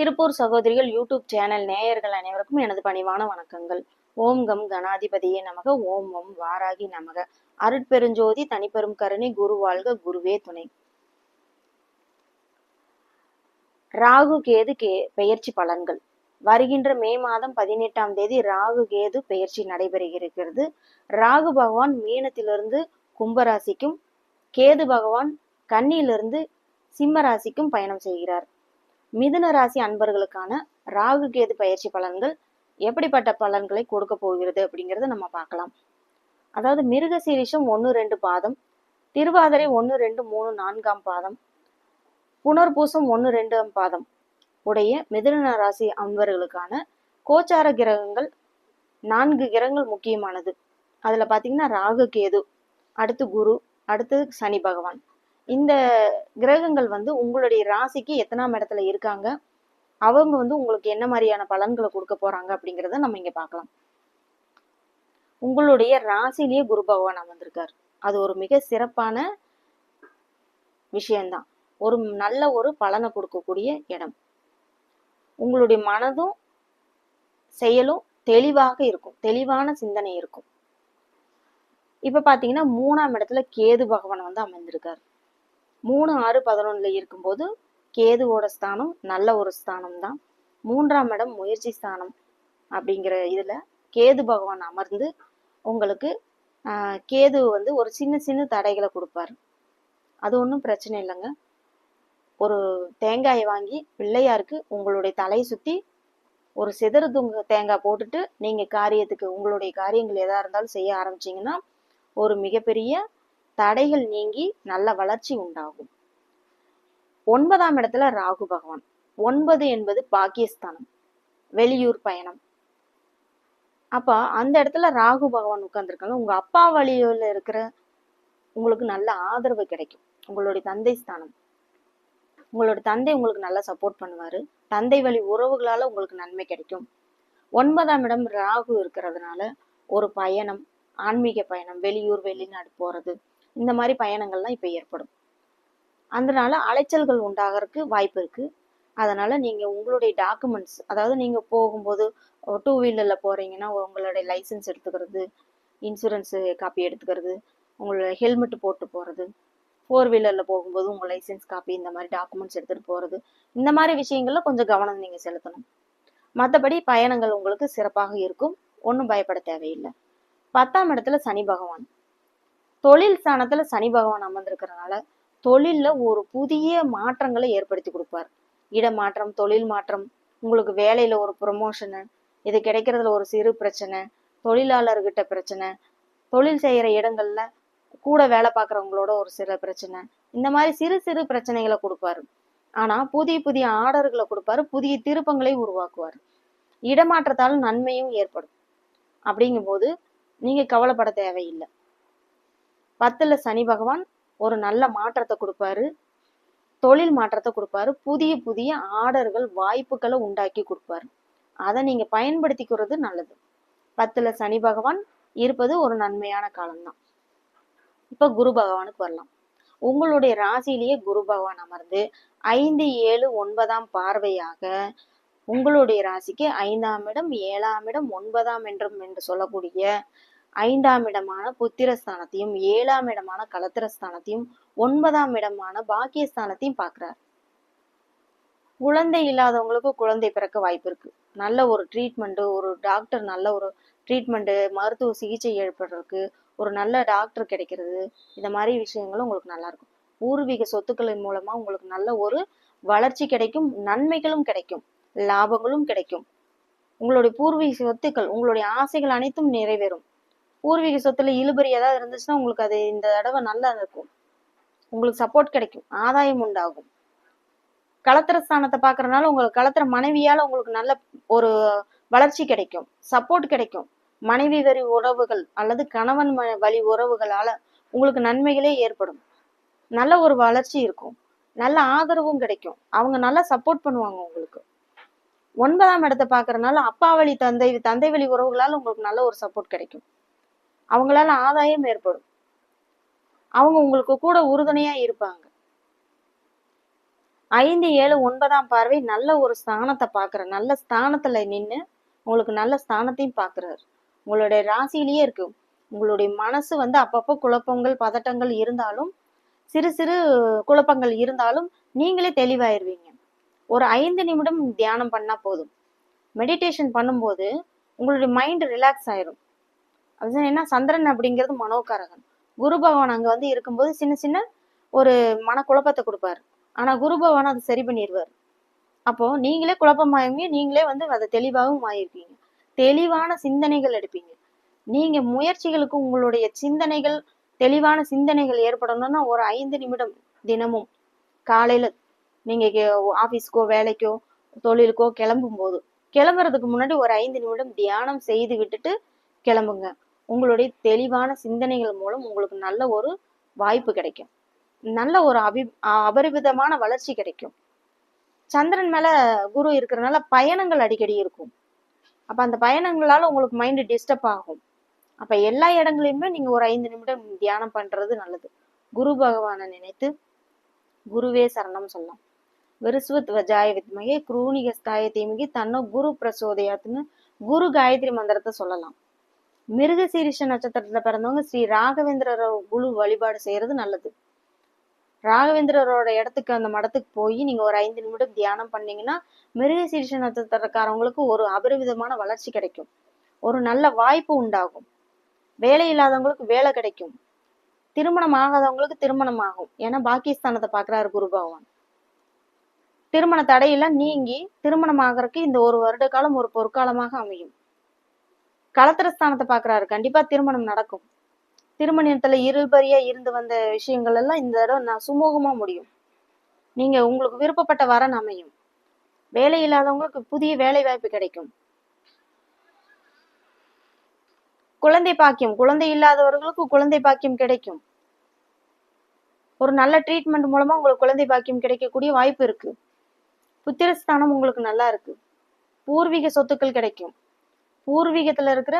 திருப்பூர் சகோதரிகள் YouTube channel நேயர்கள் அனைவருக்கும் எனது பணிவான வணக்கங்கள். ஓம் கம் கணாதிபதியே நமக ஓம் ஓம் வாராகி நமக. அருட்பெருஞ்சோதி தனிப்பெரும் கருணை குரு வாழ்க குருவே துணை. ராகு கேது கே பெயர்ச்சி பலன்கள். வருகின்ற மே மாதம் பதினெட்டாம் தேதி ராகு கேது பெயர்ச்சி நடைபெறுகிறது. ராகு பகவான் மீனத்திலிருந்து கும்பராசிக்கும் கேது பகவான் கன்னியிலிருந்து சிம்ம ராசிக்கும் பயணம் செய்கிறார். மிதுன ராசி அன்பர்களுக்கான ராகு கேது பயிற்சி பலன்கள் எப்படிப்பட்ட பலன்களை கொடுக்க போகிறது அப்படிங்கிறத நம்ம பார்க்கலாம். அதாவது மிருக சீரிஷம் ஒன்று ரெண்டு பாதம் திருவாதிரை ஒன்று ரெண்டு மூணு நான்காம் பாதம் புனர்பூசம் ஒன்று ரெண்டாம் பாதம் உடைய மிதுன ராசி அன்பர்களுக்கான கோச்சார கிரகங்கள் நான்கு கிரகங்கள் முக்கியமானது. அதுல பாத்தீங்கன்னா ராகு கேது அடுத்து குரு அடுத்து சனி பகவான். இந்த கிரகங்கள் வந்து உங்களுடைய ராசிக்கு எத்தனாம் இடத்துல இருக்காங்க? அவங்க வந்து உங்களுக்கு என்ன மாதிரியான பலன்களை கொடுக்க போறாங்க அப்படிங்கிறத நம்ம இங்க பார்க்கலாம். உங்களுடைய ராசிலேயே குரு பகவான் அமர்ந்திருக்கார். அது ஒரு மிக சிறப்பான விஷயம்தான். ஒரு நல்ல ஒரு பலனை கொடுக்கக்கூடிய இடம். உங்களுடைய மனதும் செயலும் தெளிவாக இருக்கும். தெளிவான சிந்தனை இருக்கும். இப்ப பாத்தீங்கன்னா மூணாம் இடத்துல கேது பகவான் வந்து அமைந்திருக்காரு மூணு ஆறு பதினொன்னுல இருக்கும்போது கேதுவோட ஸ்தானம் நல்ல ஒரு ஸ்தானம் தான் மூன்றாம் இடம் முயற்சி ஸ்தானம் அப்படிங்கிற இதுல கேது பகவான் அமர்ந்து உங்களுக்கு ஆஹ் கேது வந்து ஒரு சின்ன சின்ன தடைகளை கொடுப்பாரு. அது ஒன்றும் பிரச்சனை இல்லைங்க. ஒரு தேங்காயை வாங்கி பிள்ளையாருக்கு உங்களுடைய தலையை சுற்றி ஒரு சிதறு துங்க தேங்காய் போட்டுட்டு நீங்கள் காரியத்துக்கு உங்களுடைய காரியங்கள் எதாக இருந்தாலும் செய்ய ஆரம்பிச்சீங்கன்னா ஒரு மிகப்பெரிய தடைகள் நீங்கி நல்ல வளர்ச்சி உண்டாகும். ஒன்பதாம் இடத்துல ராகு பகவான். ஒன்பது என்பது பாகிஸ்தானம் வெளியூர் பயணம். அப்போ அந்த இடத்துல ராகு பகவான் உட்கார்ந்துருக்காங்க. உங்கள் அப்பா வழியில் இருக்கிற உங்களுக்கு நல்ல ஆதரவு கிடைக்கும். உங்களுடைய தந்தை ஸ்தானம். உங்களோட தந்தை உங்களுக்கு நல்லா சப்போர்ட் பண்ணுவார். தந்தை வழி உறவுகளால் உங்களுக்கு நன்மை கிடைக்கும். ஒன்பதாம் இடம் ராகு இருக்கிறதுனால ஒரு பயணம் ஆன்மீக பயணம் வெளியூர் வெளிநாடு போகிறது இந்த மாதிரி பயணங்கள்லாம் இப்ப ஏற்படும். அதனால அலைச்சல்கள் உண்டாகிறதுக்கு வாய்ப்பு இருக்கு. அதனால நீங்க உங்களுடைய டாக்குமெண்ட்ஸ் அதாவது நீங்க போகும்போது டூ வீலர்ல போறீங்கன்னா உங்களுடைய லைசன்ஸ் எடுத்துக்கிறது இன்சூரன்ஸ் காப்பி எடுத்துக்கிறது உங்களோட ஹெல்மெட் போட்டு போறது ஃபோர் வீலர்ல போகும்போது உங்க லைசன்ஸ் காப்பி இந்த மாதிரி டாக்குமெண்ட்ஸ் எடுத்துட்டு போறது இந்த மாதிரி விஷயங்கள்ல கொஞ்சம் கவனம் நீங்க செலுத்தணும். மற்றபடி பயணங்கள் உங்களுக்கு சிறப்பாக இருக்கும். ஒன்றும் பயப்பட தேவையில்லை. பத்தாம் இடத்துல சனி பகவான். தொழில் ஸ்தானத்துல சனி பகவான் அமர்ந்திருக்கிறதுனால தொழில்ல ஒரு புதிய மாற்றங்களை ஏற்படுத்தி கொடுப்பார். இடமாற்றம் தொழில் மாற்றம் உங்களுக்கு வேலையில ஒரு ப்ரொமோஷனு இது கிடைக்கிறதுல ஒரு சிறு பிரச்சனை தொழிலாளர்கிட்ட பிரச்சனை தொழில் செய்யற இடங்கள்ல கூட வேலை பார்க்குறவங்களோட ஒரு சில பிரச்சனை இந்த மாதிரி சிறு சிறு பிரச்சனைகளை கொடுப்பாரு. ஆனா புதிய புதிய ஆர்டர்களை கொடுப்பாரு புதிய திருப்பங்களை உருவாக்குவார். இடமாற்றத்தால் நன்மையும் ஏற்படும். அப்படிங்கும்போது நீங்க கவலைப்பட தேவையில்லை. பத்துல சனி பகவான் ஒரு நல்ல மாற்றத்தை கொடுப்பாரு. தொழில் மாற்றத்தை கொடுப்பாரு. புதிய புதிய ஆர்டர்கள் வாய்ப்புகளை உண்டாக்கி கொடுப்பாரு. அதை நீங்க பயன்படுத்திக்கிறது நல்லது. பத்துல சனி பகவான் இருப்பது ஒரு நன்மையான காலம்தான். இப்ப குரு பகவானுக்கு வரலாம். உங்களுடைய ராசியிலேயே குரு பகவான் அமர்ந்து ஐந்து ஏழு ஒன்பதாம் பார்வையாக உங்களுடைய ராசிக்கு ஐந்தாம் இடம் ஏழாம் இடம் ஒன்பதாம் என்றும் என்று சொல்லக்கூடிய ஐந்தாம் இடமான புத்திரஸ்தானத்தையும் ஏழாம் இடமான கலத்திரஸ்தானத்தையும் ஒன்பதாம் இடமான பாக்கியஸ்தானத்தையும் பார்க்கிறார். குழந்தை இல்லாதவங்களுக்கு குழந்தை பிறக்க வாய்ப்பு இருக்கு. நல்ல ஒரு ட்ரீட்மெண்ட் ஒரு டாக்டர் நல்ல ஒரு ட்ரீட்மெண்ட் மருத்துவ சிகிச்சை ஏற்படுறதுக்கு ஒரு நல்ல டாக்டர் கிடைக்கிறது. இந்த மாதிரி விஷயங்களும் உங்களுக்கு நல்லா இருக்கும். பூர்வீக சொத்துக்களின் மூலமா உங்களுக்கு நல்ல ஒரு வளர்ச்சி கிடைக்கும் நன்மைகளும் கிடைக்கும் லாபங்களும் கிடைக்கும். உங்களுடைய பூர்வீக சொத்துக்கள் உங்களுடைய ஆசைகள் அனைத்தும் நிறைவேறும். பூர்வீக சொத்துல இழுபறி ஏதாவது இருந்துச்சுன்னா உங்களுக்கு அது இந்த தடவை நல்லா இருக்கும். உங்களுக்கு சப்போர்ட் கிடைக்கும். ஆதாயம் உண்டாகும். களத்திர ஸ்தானத்தை பாக்குறதுனால உங்களுக்கு களத்திர மனைவியால உங்களுக்கு நல்ல ஒரு வளர்ச்சி கிடைக்கும். சப்போர்ட் கிடைக்கும். மனைவி வரி உறவுகள் அல்லது கணவன் ம- வழி உறவுகளால உங்களுக்கு நன்மைகளே ஏற்படும். நல்ல ஒரு வளர்ச்சி இருக்கும். நல்ல ஆதரவும் கிடைக்கும். அவங்க நல்லா சப்போர்ட் பண்ணுவாங்க உங்களுக்கு. ஒன்பதாம் இடத்தை பாக்குறதுனால அப்பா வழி தந்தை தந்தை வழி உறவுகளால உங்களுக்கு நல்ல ஒரு சப்போர்ட் கிடைக்கும். அவங்களால ஆதாயம் ஏற்படும். அவங்க உங்களுக்கு கூட உறுதுணையா இருப்பாங்க. ஐந்து ஏழு ஒன்பதாம் பார்வை நல்ல ஒரு ஸ்தானத்தை பார்க்குற நல்ல ஸ்தானத்துல நின்று உங்களுக்கு நல்ல ஸ்தானத்தையும் பார்க்குறாரு. உங்களுடைய ராசியிலேயே இருக்கு. உங்களுடைய மனசு வந்து அப்பப்போ குழப்பங்கள் பதட்டங்கள் இருந்தாலும் சிறு சிறு குழப்பங்கள் இருந்தாலும் நீங்களே தெளிவாயிருவீங்க. ஒரு ஐந்து நிமிடம் தியானம் பண்ணா போதும். மெடிடேஷன் பண்ணும்போது உங்களுடைய மைண்ட் ரிலாக்ஸ் ஆயிரும். அது என்ன? சந்திரன் அப்படிங்கிறது மனோகாரகன். குரு பகவான் அங்க வந்து இருக்கும்போது சின்ன சின்ன ஒரு மனக்குழப்பத்தை கொடுப்பாரு. ஆனா குரு பகவான் அதை சரி பண்ணிடுவார். அப்போ நீங்களே குழப்பமாயிருங்க நீங்களே வந்து அதை தெளிவாகவும் ஆயிருப்பீங்க. தெளிவான சிந்தனைகள் எடுப்பீங்க. நீங்க முயற்சிகளுக்கு உங்களுடைய சிந்தனைகள் தெளிவான சிந்தனைகள் ஏற்படணும்னா ஒரு ஐந்து நிமிடம் தினமும் காலையில நீங்க ஆபீஸ்க்கோ வேலைக்கோ தொழிலுக்கோ கிளம்பும் போது கிளம்புறதுக்கு முன்னாடி ஒரு ஐந்து நிமிடம் தியானம் செய்து விட்டுட்டு கிளம்புங்க. உங்களுடைய தெளிவான சிந்தனைகள் மூலம் உங்களுக்கு நல்ல ஒரு வாய்ப்பு கிடைக்கும். நல்ல ஒரு அபி அபரிவிதமான வளர்ச்சி கிடைக்கும். சந்திரன் மேல குரு இருக்கிறனால பயணங்கள் அடிக்கடி இருக்கும். அப்ப அந்த பயணங்களால உங்களுக்கு மைண்ட் டிஸ்டர்ப் ஆகும். அப்ப எல்லா இடங்களையுமே நீங்க ஒரு ஐந்து நிமிடம் தியானம் பண்றது நல்லது. குரு பகவானை நினைத்து குருவே சரணம் சொல்லலாம். விருசுவத் வஜாய வித்மகே குரூணிகஸ்தாய தீமிகி தன்னோ குரு பிரசோதயாத்துன்னு குரு காயத்ரி மந்திரத்தை சொல்லலாம். மிருகசீரிஷ நட்சத்திரத்துல பிறந்தவங்க ஸ்ரீ ராகவேந்திரரோ குழு வழிபாடு செய்யறது நல்லது. ராகவேந்திரரோட இடத்துக்கு அந்த மடத்துக்கு போய் நீங்க ஒரு ஐந்து நிமிடம் தியானம் பண்ணீங்கன்னா மிருகசீரிஷ நட்சத்திரக்காரவங்களுக்கு ஒரு அபரிவிதமான வளர்ச்சி கிடைக்கும். ஒரு நல்ல வாய்ப்பு உண்டாகும். வேலை இல்லாதவங்களுக்கு வேலை கிடைக்கும். திருமணம் ஆகாதவங்களுக்கு திருமணம் ஆகும். ஏன்னா பாகிஸ்தானத்தை பாக்குறாரு குரு பகவான். திருமண தடையெல்லாம் நீங்கி திருமணம் ஆகிறதுக்கு இந்த ஒரு வருட காலம் ஒரு பொற்காலமாக அமையும். களத்திரஸ்தானத்தை பாக்குறாரு. கண்டிப்பா திருமணம் நடக்கும். திருமணத்துல இருபறியா இருந்து வந்த விஷயங்கள் எல்லாம் இந்த தடவை நான் சுமூகமா முடியும். நீங்க உங்களுக்கு விருப்பப்பட்ட வரன் அமையும். வேலை இல்லாதவங்களுக்கு புதிய வேலை வாய்ப்பு கிடைக்கும். குழந்தை பாக்கியம். குழந்தை இல்லாதவர்களுக்கு குழந்தை பாக்கியம் கிடைக்கும். ஒரு நல்ல ட்ரீட்மெண்ட் மூலமா உங்களுக்கு குழந்தை பாக்கியம் கிடைக்கக்கூடிய வாய்ப்பு இருக்கு. புத்திரஸ்தானம் உங்களுக்கு நல்லா இருக்கு. பூர்வீக சொத்துக்கள் கிடைக்கும். பூர்வீகத்துல இருக்கிற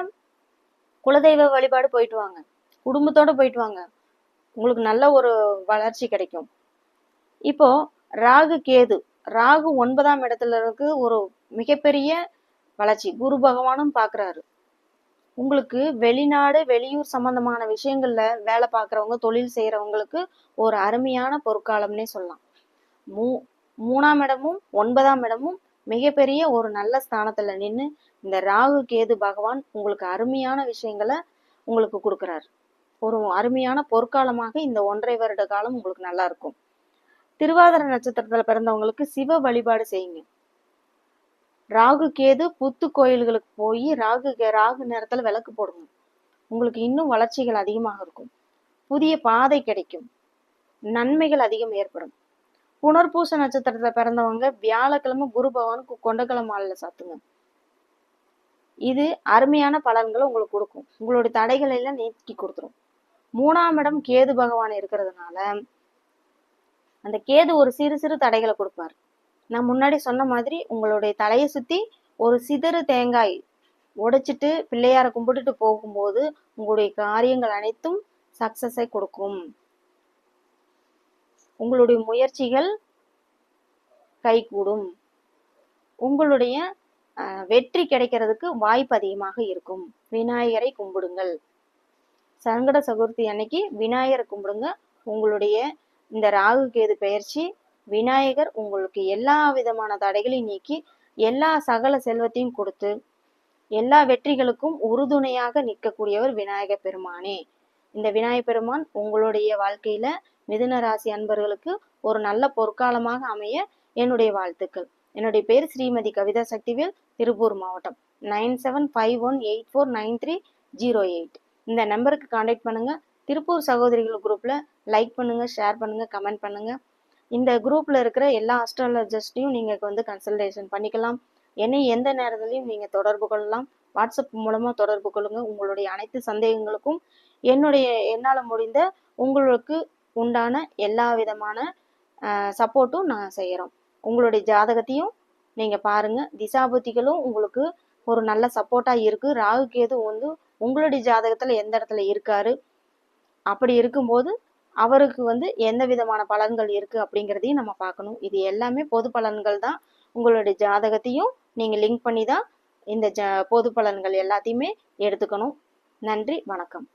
குலதெய்வ வழிபாடு போயிட்டு வாங்க. குடும்பத்தோட போயிட்டு வாங்க. உங்களுக்கு நல்ல ஒரு வளர்ச்சி கிடைக்கும். இப்போ ராகு கேது ராகு ஒன்பதாம் இடத்துல இருக்கு ஒரு மிகப்பெரிய வளர்ச்சி. குரு பகவானும் பாக்குறாரு. உங்களுக்கு வெளிநாடு வெளியூர் சம்பந்தமான விஷயங்கள்ல வேலை பார்க்குறவங்க தொழில் செய்யறவங்களுக்கு ஒரு அருமையான பொற்காலம்னே சொல்லலாம். மூ மூணாம் இடமும் ஒன்பதாம் இடமும் மிகப்பெரிய ஒரு நல்ல ஸ்தானத்துல நின்னு இந்த ராகு கேது பகவான் உங்களுக்கு அருமையான விஷயங்களை உங்களுக்கு கொடுக்குறாரு. ஒரு அருமையான பொற்காலமாக இந்த ஒன்றரை வருட காலம் உங்களுக்கு நல்லா இருக்கும். திருவாதிர நட்சத்திரத்துல பிறந்தவங்களுக்கு சிவ வழிபாடு செய்யுங்க. ராகு கேது புத்து கோயில்களுக்கு போய் ராகு கே- ராகு நேரத்துல விளக்கு போடுங்க உங்களுக்கு இன்னும் வளர்ச்சிகள் அதிகமாக இருக்கும். புதிய பாதை கிடைக்கும். நன்மைகள் அதிகம் ஏற்படும். புனர்பூச நட்சத்திரத்துல பிறந்தவங்க வியாழக்கிழமை குரு பகவானுக்கு கொண்டக்கிழமை மாலையில சாத்துங்க. இது அருமையான பலன்களை உங்களுக்கு கொடுக்கும். உங்களுடைய தடைகளை எல்லாம் நீக்கி கொடுத்துரும். மூணாம் இடம் கேது பகவான் இருக்கிறதுனால அந்த கேது ஒரு சிறு சிறு தடைகளை கொடுப்பார். நான் முன்னாடி சொன்ன மாதிரி உங்களுடைய தலையை சுத்தி ஒரு சிதறு தேங்காய் உடைச்சிட்டு பிள்ளையாரை கும்பிட்டுட்டு போகும்போது உங்களுடைய காரியங்கள் அனைத்தும் சக்சஸை கொடுக்கும். உங்களுடைய முயற்சிகள் கைகூடும். உங்களுடைய வெற்றி கிடைக்கிறதுக்கு வாய்ப்பு அதிகமாக இருக்கும். விநாயகரை கும்பிடுங்கள். சங்கட சதுர்த்தி அன்னைக்கு விநாயகரை கும்பிடுங்க. உங்களுடைய இந்த ராகு கேது பயிற்சி விநாயகர் உங்களுக்கு எல்லா விதமான தடைகளையும் நீக்கி எல்லா சகல செல்வத்தையும் கொடுத்து எல்லா வெற்றிகளுக்கும் உறுதுணையாக நிற்கக்கூடியவர் விநாயகர் பெருமானே. இந்த விநாயகப் பெருமான் உங்களுடைய வாழ்க்கையில மிதுன ராசி அன்பர்களுக்கு ஒரு நல்ல பொற்காலமாக அமைய என்னுடைய வாழ்த்துக்கள். என்னுடைய பேர் ஸ்ரீமதி கவிதா சக்திவேல் திருப்பூர் மாவட்டம். Nine seven five one eight four nine three zero eight. இந்த நம்பருக்கு காண்டாக்ட் பண்ணுங்க. திருப்பூர் சகோதரிகள் குரூப்ல லைக் பண்ணுங்க ஷேர் பண்ணுங்க கமெண்ட் பண்ணுங்க. இந்த குரூப்ல இருக்கிற எல்லா அஸ்ட்ராலஜிஸ்டையும் நீங்க வந்து கன்சல்டேஷன் பண்ணிக்கலாம். என்னை எந்த நேரத்துலையும் நீங்க தொடர்பு கொள்ளலாம். வாட்ஸ்அப் மூலமாக தொடர்பு கொள்ளுங்கள் உங்களுடைய அனைத்து சந்தேகங்களுக்கும் என்னுடைய என்னால் முடிந்த உங்களுக்கு உண்டான எல்லா விதமான சப்போர்ட்டும் நான் செய்கிறோம் உங்களுடைய ஜாதகத்தையும் நீங்கள் பாருங்க. திசாபுத்திகளும் உங்களுக்கு ஒரு நல்ல சப்போர்ட்டாக இருக்கு. ராகு கேது வந்து உங்களுடைய ஜாதகத்தில் எந்த இடத்துல இருக்காரு? அப்படி இருக்கும்போது அவருக்கு வந்து எந்த விதமான பலன்கள் இருக்குது அப்படிங்கிறதையும் நம்ம பார்க்கணும். இது எல்லாமே பொது பலன்கள் தான். உங்களுடைய ஜாதகத்தையும் நீங்கள் லிங்க் பண்ணி தான் இந்த ஜ பொது பலன்கள் எல்லாத்தையுமே எடுத்துக்கணும். நன்றி வணக்கம்.